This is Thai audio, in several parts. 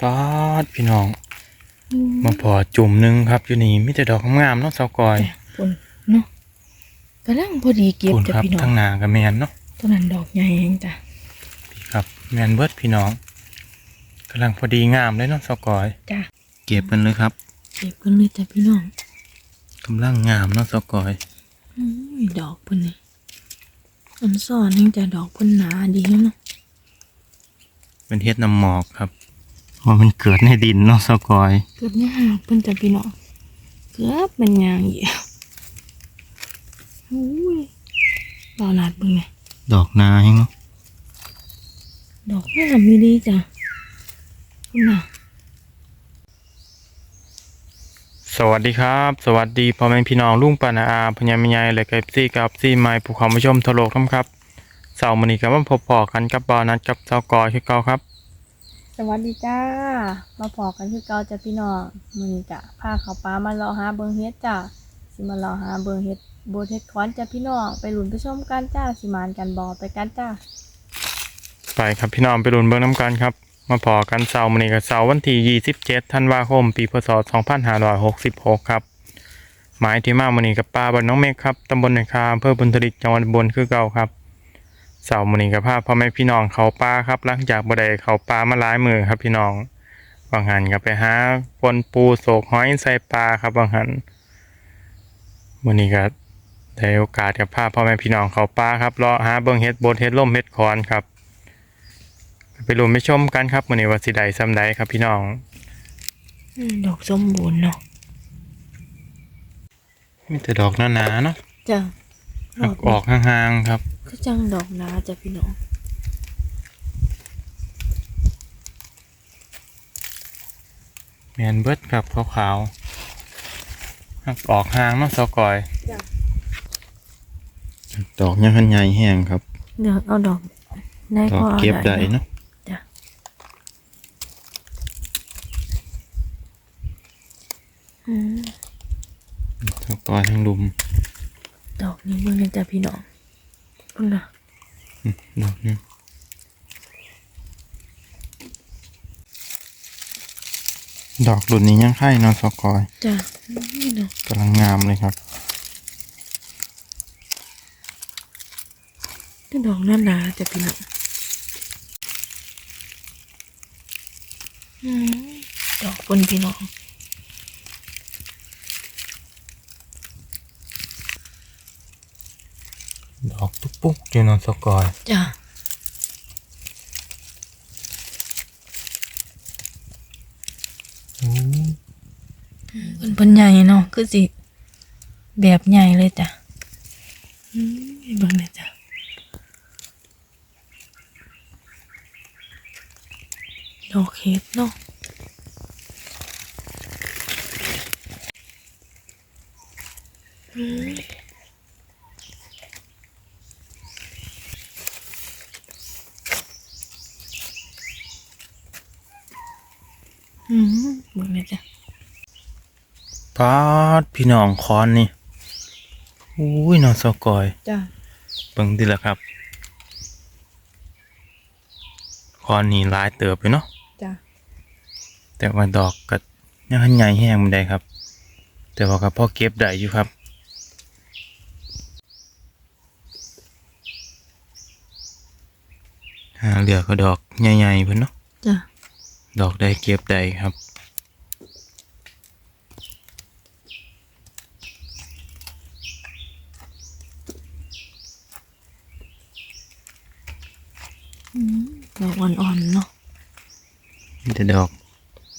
ป๊าดพี่น้องมาพอจุ่มหนึงครับอยู่นี่มีแต่ดอกงามๆเนาะเสากอยฝนเนาะกำลังพอดีเก็บคุณจ้ะครับพี่น้องทั้งหนากับแมนเนาะต้นนั้นดอกใหญ่เองจ้ะพี่ครับแมนเบิดพี่น้องกำลังพอดีงามเลยเนาะเสากอยจ้ะเก็บกันเลยครับ เก็บกันเลยจ้ะพี่น้องกำลังงามเนาะเสากอยอุ้ยดอกเพิ่นนี่อันซ่อนนี่จ้ะดอกเพิ่นหนาดีเนาะเป็นเฮ็ดน้ำหมอกครับ ว่ามันเกิดในดินเนาะเสากอย เกือบเนี่ยหางเพิ่นจ้ะพี่น้องเกือบเป็นยางอีกอุ้ยดอกหนาดเบิ่งไงดอกนาให้เนาะดอกงามมีดีจ้ะคุณน่ะสวัสดีครับ สวัสดีพ่อแม่พี่น้องลุงปานาอาพญามยายและกับซี่กับซี่ไม้ผู้ความผู้ชมทะโลกครับครับเสาร์มื้อนี้ก็มาพบพอกันกับบอนัดกับเสากอยคือเก่าครับ สวัสดีจ้า มาพอกันคือเก่าจะพี่น้องมือนี้จ้ะพาเขาปลามารอหาเบิงเฮ็ดจ้ะสิมารอหาเบิงเฮ็ดโบเฮ็ดคอนจะพี่น้องไปลุ้นไปชมกันจ้าสิมานกันบ่ไปกันจ้าไปครับพี่น้องไปรุนเบิงน้ำกันครับ มาพอกันเสาร์มือนี้กับเสาร์วันที่27ธันวาคม ปีพศ2566ครับหมายที่มามือนี้กับป้าบ้านน้องเมฆครับตำบลในคาอำเภอบุญทลิกจังหวัดอุบลคือเก่าครับ เสาร์มื้อนี้กับพาพ่อแม่พี่น้องเขาป่าครับหลังจากบ่ได้เขาป่ามาหลายมื้อครับพี่น้องบางหันก็ไปหาปนปูโศกหอยใส่ปลาครับบางหันมื้อนี้ก็ได้โอกาสกับพาพ่อแม่พี่น้องเขาป่าครับเลาะหาเบิ่งเฮ็ดบดเฮ็ดล่มเฮ็ดคอนครับ ไปรวมไปชมกันครับมื้อนี้ว่าสิได้ซำใดครับพี่น้องอืมดอกสมบูรณ์เนาะมีแต่ดอกหนาๆเนาะจ้ะหักออกห่างๆครับ คือจังดอกนาจ้ะพี่น้องแมนเบิดครับขาวๆหักออกห่างเนาะสกอยจ้ะดอกยังหันใหญ่แห้งครับเลือกเอาดอกได้ดอกก็เอาเก็บได้เนาะเนาะจ้ะอืม สกอยทั้งลุม ดอกนี้เบิ่งเลยจ้ะพี่น้อง พุ่นน่ะอืมดอกนี้ดอกรุ่นนี้ยังไข่เนาะสกอยจ้ะนี่เนาะกำลังงามเลยครับคือดอกหน้าหนาจ้ะพี่น้องอืมดอกบนพี่น้อง ดอกตุ๊ก ปุ๊กอยู่เนาะสกอยจ้ะอู้เป็นเพิ่นใหญ่เนาะคือสิแบบใหญ่เลยจ้ะอืมเบิ่งเลยจ้ะดอกเห็ดเนาะอืมอืมเบิ่งเลยจ้ะ ปาดพี่น้องคอนนี่อุ้ยเนาะสกอยจ้ะเบิ่งดิละครับคอนนี่หลายเติบไปเนาะจ้ะแต่ว่าดอกก็ยังหันใหญ่แห้งมันได้ครับ แต่ว่าก็พอเก็บได้อยู่ครับหาเหลือก็ดอกใหญ่ๆเพิ่นเนาะจ้ะดอกได้เก็บได้ครับ อืม ดอกอ่อนๆเนาะมีแต่ดอก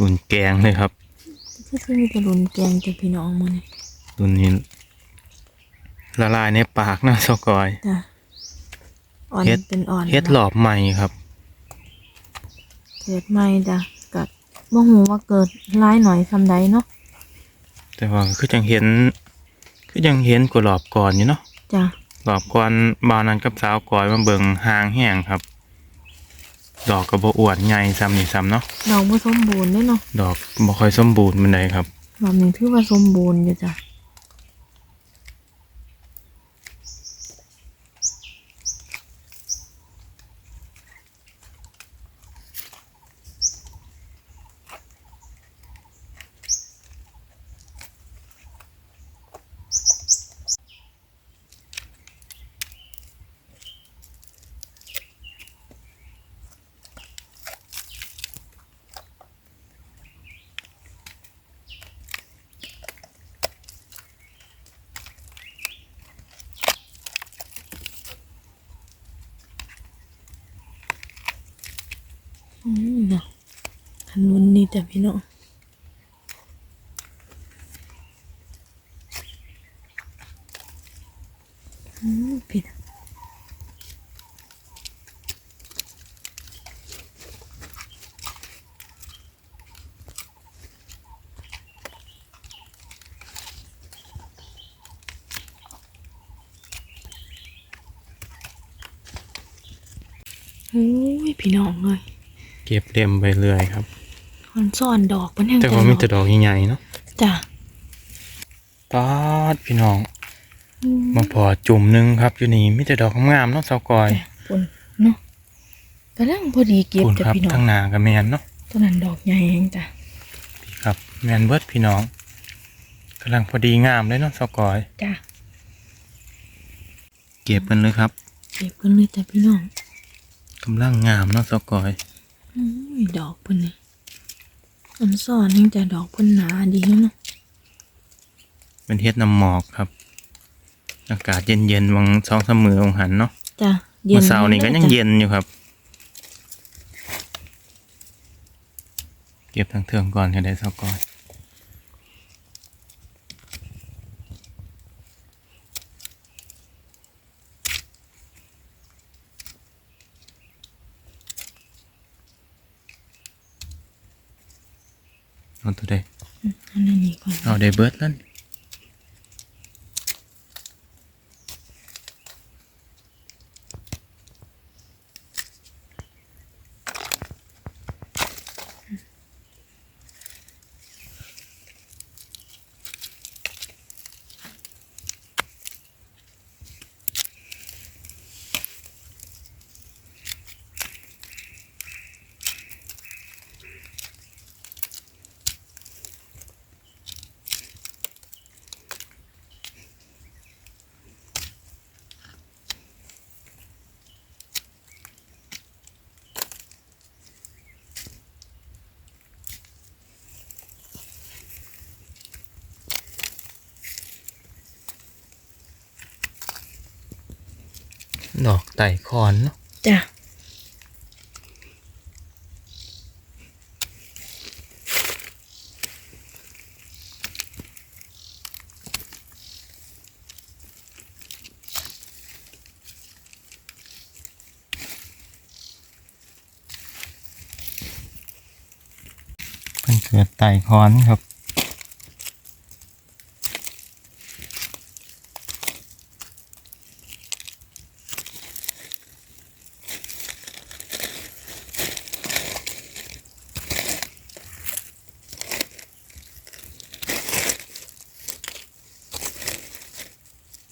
รุ่นแกงเลยครับก็คือมีแต่รุนแกงจ้ะพี่น้องมื้อนี้รุ่นนี้ละลายในปากนะสกอยจ้ะอ่อนเฮ็ดเป็นอ่อนเฮ็ดหลอบใหม่ครับ เกิดใหม่จ้ะกัดบ่ฮู้ว่าเกิดร้ายหน่อยซำใดเนาะแต่ว่าคือจังเห็น คือยังเห็นกว่าหลอบก่อนอยู่เนาะจ้ะหลอบก่อนบาวนั้นกับสาวก่อยมาเบิ่งหางแห้งครับ ดอกก็บ่อวดใหญ่ซ้ำนี่ซ้ำเนาะดอกบ่สมบูรณ์เด้เนาะดอกบ่ค่อยสมบูรณ์ปานใดครับรอบนี้ถือว่าสมบูรณ์อยู่จ้ะ นุนนี่ จ้ะพี่น้องอืมพี่น้องโอ้ยพี่น้องเลย เก็บเต็มไปเรื่อยครับ มันซ่อนดอกมันแห้งแต่ว่ามีแต่ดอกใหญ่ๆเนาะจ้ะปาดพี่น้องมาพอจุ่มหนึงครับอยู่นี่มีแต่ดอกงามๆเนาะเสากอยปุ่นเนาะกำลังพอดีเก็บคุณจ้ะครับพี่น้อทั้งงหนากับแมนเนาะต้นนั้นดอกใหญ่เองจ้ะพี่ครับแมนเบิดพี่น้องกำลังพอดีงามเลยเนาะเสากอยจ้ะเก็บกันเลยครับ เก็บกันเลยจ้ะพี่น้องกำลังงามเนาะเสากอยอุ้ยดอกเพิ่นนี่ มันซ่อนเองจ้ะดอกเพิ่นหนาดีเนาะเป็นเฮ็ดน้ำหมอกครับ อากาศเย็นๆวังสองสามมือองหันเนาะจ้ะเมื่อเช้านี้ก็ยังจ้ะเย็นอยู่ครับ เก็บทั้งเทืองก่อนจะได้เสากอย เอาตัวใดอันนั้นนี่ก่อนเอาได้เบิดแล้วนี่ ดอกไต่คอนเนาะจ้ะเพิ่งเกิดไต่คอนครับ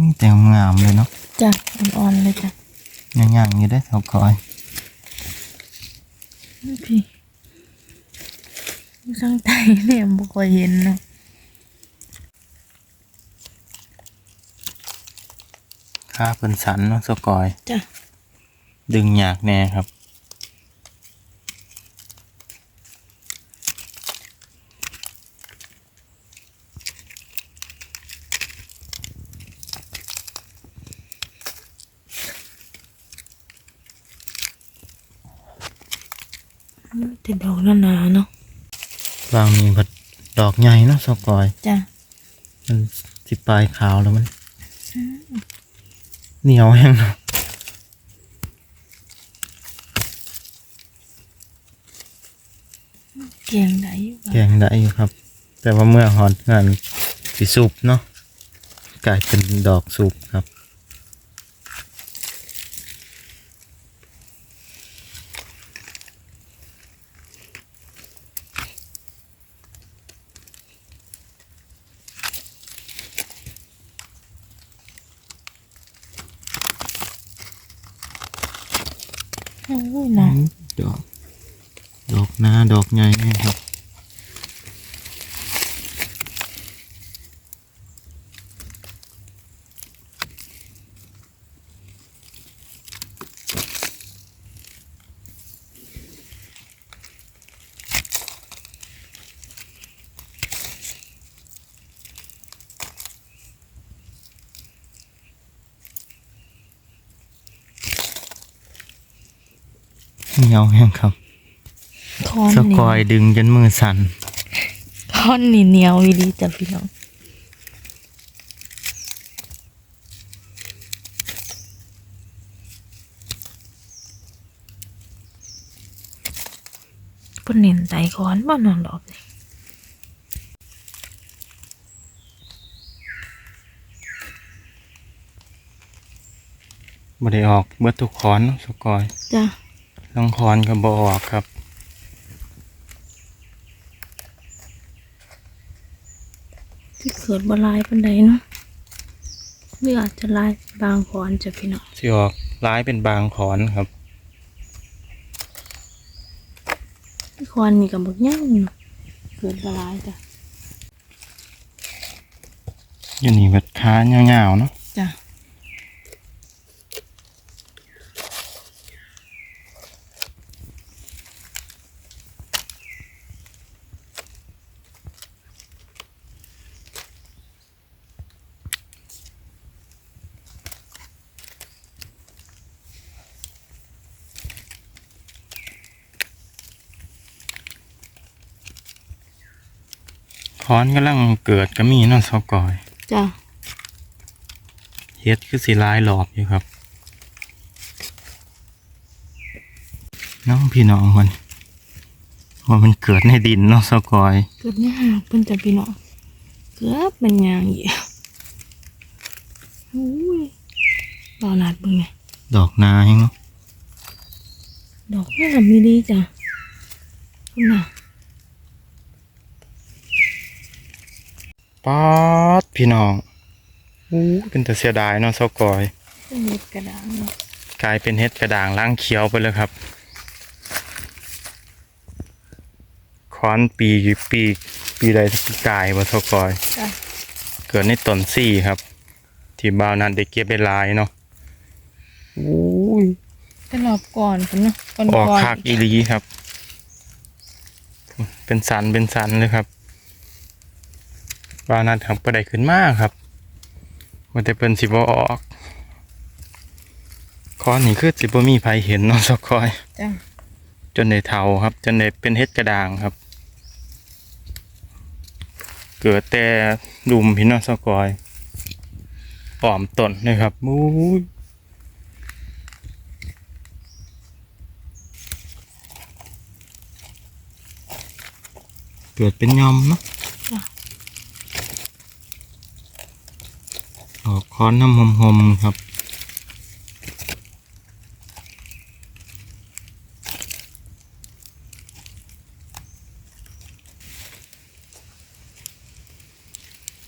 นี่แต่งามเลยเนาะจ้ะอ่อนๆเลยจ้ะย่างๆอยู่ได้เท่าคอยพี่สังไตเนี่ยบ่ค่อยเห็นเนาะค่าเพิ่นสันเนาะสกอย จ้ะ ดึงยากแน่ครับ แต่ดอกหนาๆเนาะวางมีผัดดอกใหญ่เนาะสกอยจ้ะมันสิปลายขาวแล้วมันเหนียวแห้งเนาะเกียงได้อยู่แกงได้อยู่ครับ แต่ว่าเมื่อหอดงานสิสุบเนาะกลายเป็นดอกสุบครับ โอ้ยเนาะ ดอก ดอกหน้าดอกใหญ่นี่ครับ เหนียวแห้งครับคอนสนี่กอยดึงจนมือสั่นค้อนนี่เหนียวอีดีจ้ะพี่น้องเพิ่นเน้นไตค้อนบ่นอนดอกนี่บ่ได้ออกเบิดทุกคอนเนาะสกอย จ้ะ ลองคอนก็บ่ออกครับ ที่เกิดบ่หลายปานใดเนาะหรืออาจจะหลายบางค้อนจ้ะพี่น้องสิออกร้ายเป็นบางคอนครับคอนนี่ก็บักย่างเนาะเกิดบ่หลายจ้ะอยู่นี่เบิดค้ายาวๆเนาะ จ้ะคอนกำลังเกิดก็มีเนาะสกอยจ้ะเฮ็ดคือสิร้ายหลอบอยู่ครับ น้องพี่น้องมันว่ามันเกิดในดินเนาะสกอย เกิดยากเพิ่นจ้ะพี่น้องเกือบเป็นยางอีกโอ้ยรอนาดเบิ่งไงดอกนาเนาะดอกงามมีดีจ้ะคุณน่ะ ป๊าดพี่น้องอู้เป็นแต่เสียดายเนาะสกอยเป็นเม็ดกระดานเนาะกลายเป็นเฮ็ดกระด่างล้างเขียวไปเลยครับคอนปีปีปีใดปีกายบ่สกอยจ้ะเกิดในต้นซี่ครับ ที่บ่าวนั้นได้เก็บไปหลายเนาะอู้ยเป็นรอบก่อนพุ่นเนาะก่อนออกก่อนคักอีหลีครับ เป็นสันเป็นสันเลยครับ บ่าวนั้นครับก็ได้ขึ้นมากครับว่าแต่เป็นสิบ่ออกคอนนี่คือสิบ่มีไผเห็นเนาะสกอยจ้ะจนได้เทาครับ จนได้เป็นเฮ็ดกระด่างครับ เกิดแต่ดุมพี่น้องสกอยอ้อมต้นเลยครับมู้ยเกิดเป็นยอมเนาะ จ้ะ อกค้อนน้ำหอมๆครับ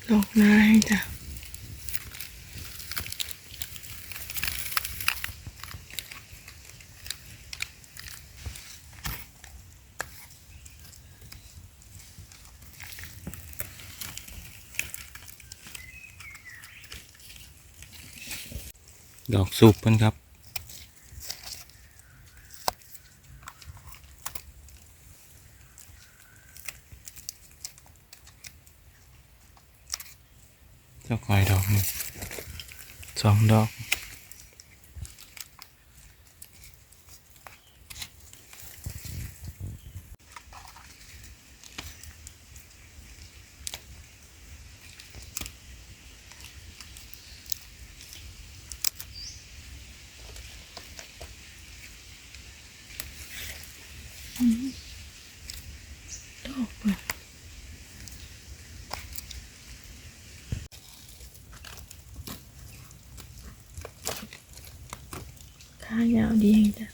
ดอกไม้จ้ะ ดอกสูบเพิ่นครับ เจ้าคอยดอกหนึ่งสองดอก ดอกเปิดขายาวดีจ้ะ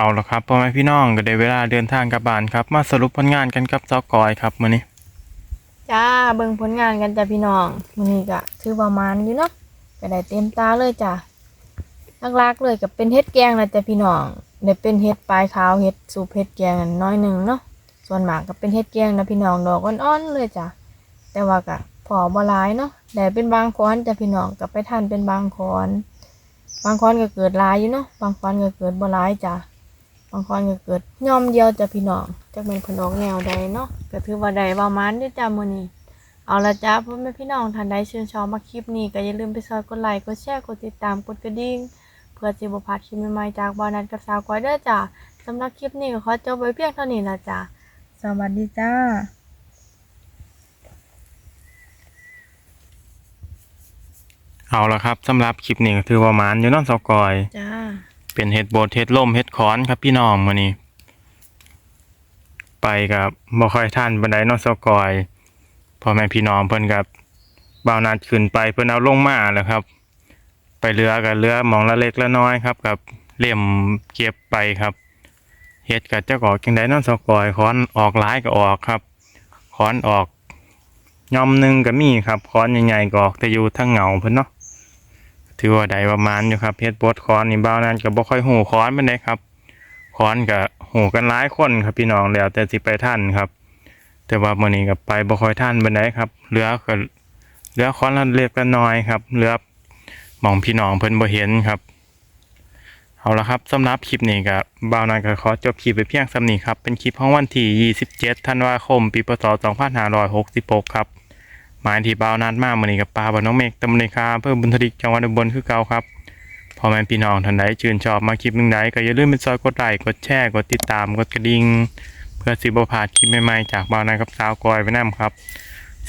เอาละครับพ่อแม่พี่น้องก็ได้เวลาเดินทางกลับบ้านครับ มาสรุปผลงานกันกับเจ้ากอยครับมื้อนี้จ้าเบิ่งผลงานกันจ้ะพี่น้องมื้อนี้ก็ถือประมาณอยู่เนาะก็ได้เต็มตาเลยจ้ะหลักๆเลยก็เป็นเฮ็ดแกงนะจ้ะพี่น้องได้เป็นเฮ็ดปลายขาวเฮ็ดสูบเฮ็ดแกงน้อยหนึงเนาะส่วนมากก็เป็นเฮ็ดแกงนะพี่น้องดอกอ่อนๆเลยจ้ะแต่ว่าก็พอบ่หลายเนาะได้เป็นบางคอนจ้ะพี่น้องก็ไปทันเป็นบางคอนบางคอนก็เกิดหลายอยู่เนาะบางคอนก็เกิดบ่หลายจ้ะ บางคอนก็เกิดย่อมเดียวจ้ะพี่น้องจักเป็นผลออกแนวใดเนาะก็ถือว่าได้ประมาณนี้จ้ะมื้อนี้เอาละจ้าพ่อแม่พี่น้องท่านใดชื่นชอบมาคลิปนี้ก็อย่าลืมไปซอยกดไลค์กดแชร์กดติดตามกดกระดิ่งเพื่อจะบ่พลาดคลิปใหม่ๆจากบอนันกับสาวก้อยเด้อจ้าสำหรับคลิปนี้ก็ขอจบไว้เพียงเท่านี้ละจ้ะสวัสดีจ้าเอาละครับสำหรับคลิปนี้ก็ถือว่าหมานอยู่เนอนสกอยจ้า เป็นเห็ดโบดเห็ดล่มเห็ดขอนครับพี่น้องมื้อนี้ไปกับบ่ค่อยท่านบันไดนอสกอยพ่อแม่พี่น้องเพิ่นกับบ่าวนัดขึ้นไปเพิ่นเอาลงมาแล้วครับ ไปเรือกับเรือมองละเล็กละน้อยครับ กับเลี่ยมเก็บไปครับเฮ็ดกับเจ้าก็จังไดนอสกอยขอนออกหลายก็ออกครับขอนออกย่อมหนึ่งก็มีครับขอนใหญ่ๆก็ออกแต่อยู่ทั้งเหงาเพิ่นเนาะ ถือว่าได้ประมาณอยู่ครับเฮ็ดบดคอนนี่บ้านั้นก็บ่ค่อยหูคอนปานใดครับคอนก็หูกันหลายคนครับพี่น้องแล้วแต่สิไปท่านครับ แต่ว่ามื้อนี้ก็ไปบ่ค่อยท่านปานใดครับเหลือก็เหลือคอนละเล็กละน้อยครับเหลือมองพี่น้องเพิ่นบ่เห็นครับเอาละครับสำหรับคลิปนี้ก็บบ่าวนั้นก็ขอจบคลิปไปเพียงสำนี้ครับเป็นคลิปของวันที่ 27 ธันวาคม ปีพศ 2566 ครับ หมายที่บ่าวนัดมากมือนี้กับปลาบ่าน้องเมฆตำบลในคาอำเภอบุญทลิกจังหวัดอุบลคือเก่าครับพ่อแม่พี่น้องท่านใดชื่นชอบมาคลิปหนึ่งใดก็อย่าลืมเป็นซอยกดไลค์กดแชร์กดติดตามกดกระดิ่งเพื่อสิบ่พลาดคลิปใหม่ๆจากบ่าวนัดกับสาวกอยไปนํครับ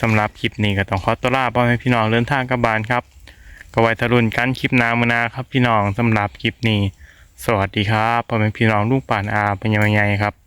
สำหรับคลิปนี้ก็ต้องขอตัวลาพ่อแม่พี่น้องเดินทางกลับบ้านครับก็ไว้ทะลุนกันคลิปน้ามือนาครับพี่น้องสำหรับคลิปนี้ สวัสดีครับพ่อแม่พี่น้องลูกป่านอาเป็นยังไงครับ